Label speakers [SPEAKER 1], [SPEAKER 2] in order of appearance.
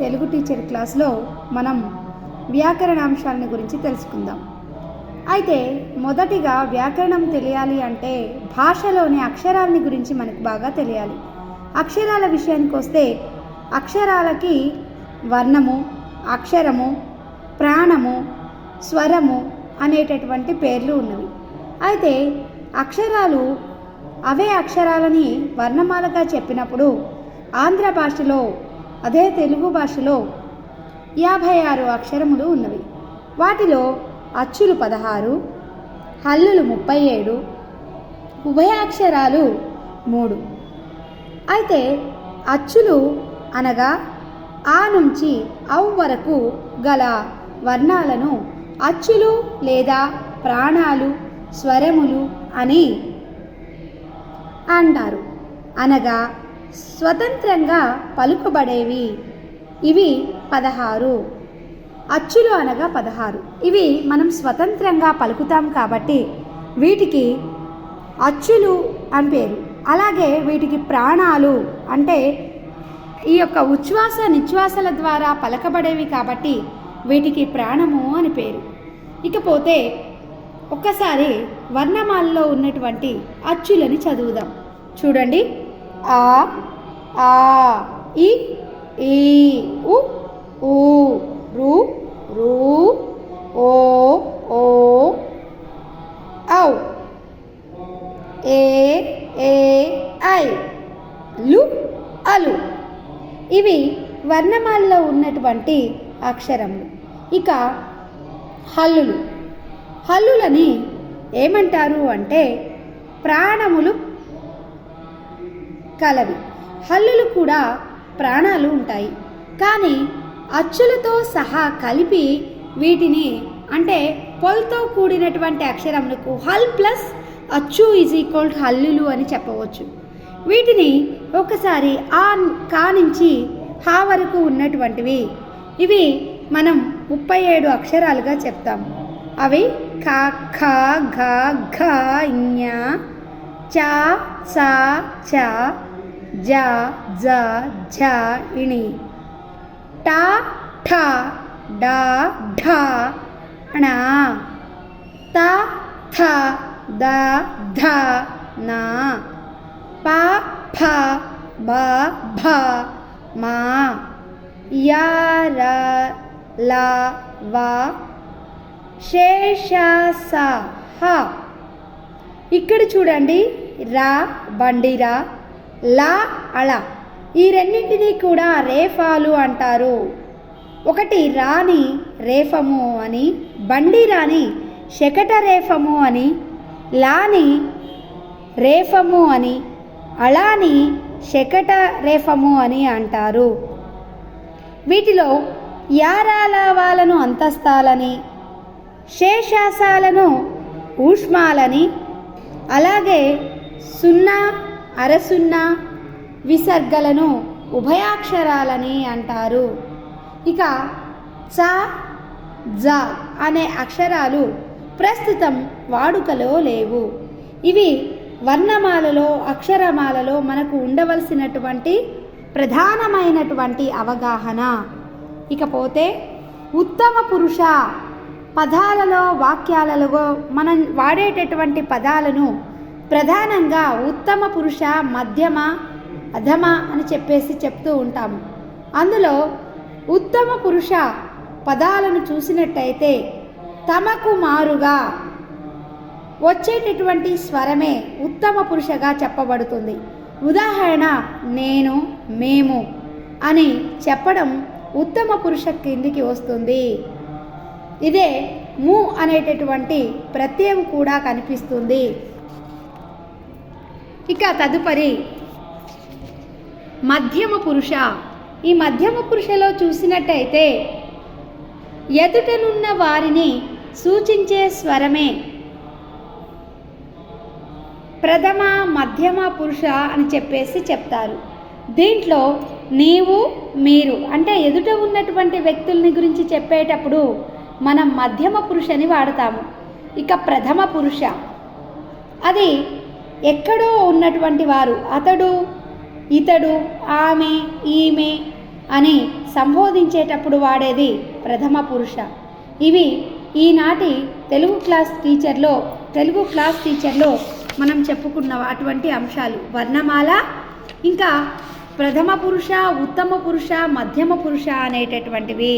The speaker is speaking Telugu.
[SPEAKER 1] తెలుగు టీచర్ క్లాస్లో మనం వ్యాకరణాంశాలను గురించి తెలుసుకుందాం. అయితే మొదటిగా వ్యాకరణం తెలియాలి అంటే భాషలోని అక్షరాలని గురించి మనకు బాగా తెలియాలి. అక్షరాల విషయానికి వస్తే అక్షరాలకి వర్ణము అక్షరము ప్రాణము స్వరము అనేటటువంటి పేర్లు ఉన్నవి. అయితే అక్షరాలు అవే అక్షరాలని వర్ణమాలగా చెప్పినప్పుడు ఆంధ్ర భాషలో అదే తెలుగు భాషలో యాభై ఆరు అక్షరములు ఉన్నవి. వాటిలో అచ్చులు పదహారు హల్లులు ముప్పై ఏడు ఉభయాక్షరాలు మూడు. అయితే అచ్చులు అనగా ఆ నుంచి ఔ వరకు గల వర్ణాలను అచ్చులు లేదా ప్రాణాలు స్వరములు అని అంటారు. అనగా స్వతంత్రంగా పలుకబడేవి. ఇవి పదహారు. అచ్చులు అనగా పదహారు. ఇవి మనం స్వతంత్రంగా పలుకుతాం కాబట్టి వీటికి అచ్చులు అని పేరు. అలాగే వీటికి ప్రాణాలు అంటే ఈ యొక్క ఉచ్ఛ్వాస నిశ్వాసల ద్వారా పలకబడేవి కాబట్టి వీటికి ప్రాణము అని పేరు. ఇకపోతే ఒక్కసారి వర్ణమాలలో ఉన్నటువంటి అచ్చులని చదువుదాం. చూడండి. ఆ ఆ ఇ ఈ ఉ ఊ రు రు ఓ ఓ ఔ ఏ ఏ ఐ లు అలు. ఇవి వర్ణమాలలో ఉన్నటువంటి అక్షరములు. ఇక హల్లులు. హల్లులని ఏమంటారు అంటే ప్రాణములు కలవి. హల్లులు కూడా ప్రాణాలు ఉంటాయి. కానీ అచ్చులతో సహా కలిపి వీటిని అంటే పొల్తో కూడినటువంటి అక్షరములకు హల్ ప్లస్ అచ్చు ఈజ్ ఈక్వల్ టు హల్లులు అని చెప్పవచ్చు. వీటిని ఒకసారి ఆ కా నుంచి హా వరకు ఉన్నటువంటివి. ఇవి మనం ముప్పై ఏడు అక్షరాలుగా చెప్తాం. అవి క ఖ ఘ ఘ ఞ చ స చ జ జ ఝ ఇణి. ట ఠ డ ఢ ణ. త థ ద ధ న. ప ఫ బ భ మా. య ర ల వ. శేష స హ. ఇక్కడ చూడండి రా బండిరా. లా అళ. ఈ రెండింటినీ కూడా రేఫాలు అంటారు. ఒకటి రాని రేఫము అని బండి రాని శకట రేఫము అని లాని రేఫము అని అలాని శకట రేఫము అని అంటారు. వీటిలో యారాలావాలను అంతస్తాలని శేషాసాలను ఊష్మాలని అలాగే సున్నా అరసున్న విసర్గలను ఉభయాక్షరాలని అంటారు. ఇక చ జ అనే అక్షరాలు ప్రస్తుతం వాడుకలో లేవు. ఇవి వర్ణమాలలో అక్షరమాలలో మనకు ఉండవలసినటువంటి ప్రధానమైనటువంటి అవగాహన. ఇకపోతే ఉత్తమ పురుష పదాలలో వాక్యాలలో మనం వాడేటటువంటి పదాలను ప్రధానంగా ఉత్తమ పురుష మధ్యమ అధమ అని చెప్పేసి చెప్తూ ఉంటాము. అందులో ఉత్తమ పురుష పదాలను చూసినట్టయితే తమకు మారుగా వచ్చేటటువంటి స్వరమే ఉత్తమ పురుషగా చెప్పబడుతుంది. ఉదాహరణ నేను మేము అని చెప్పడం ఉత్తమ పురుష కిందికి వస్తుంది. ఇదే ము అనేటటువంటి ప్రత్యయం కూడా కనిపిస్తుంది. ఇక తదుపరి మధ్యమ పురుష. ఈ మధ్యమ పురుషలో చూసినట్టయితే ఎదుటనున్న వారిని సూచించే స్వరమే ప్రథమ మధ్యమ పురుష అని చెప్పేసి చెప్తారు. దీంట్లో నీవు మీరు అంటే ఎదుట ఉన్నటువంటి వ్యక్తుల్ని గురించి చెప్పేటప్పుడు మనం మధ్యమ పురుషని వాడతాము. ఇక ప్రథమ పురుష. అది ఎక్కడో ఉన్నటువంటి వారు అతడు ఇతడు ఆమె ఈమె అని సంబోధించేటప్పుడు వాడేది ప్రథమ పురుష. ఇవి ఈనాటి తెలుగు క్లాస్ టీచర్లో తెలుగు క్లాస్ టీచర్లో మనం చెప్పుకున్న అటువంటి అంశాలు. వర్ణమాల ఇంకా ప్రథమ పురుష ఉత్తమ పురుష మధ్యమ పురుష అనేటటువంటివి.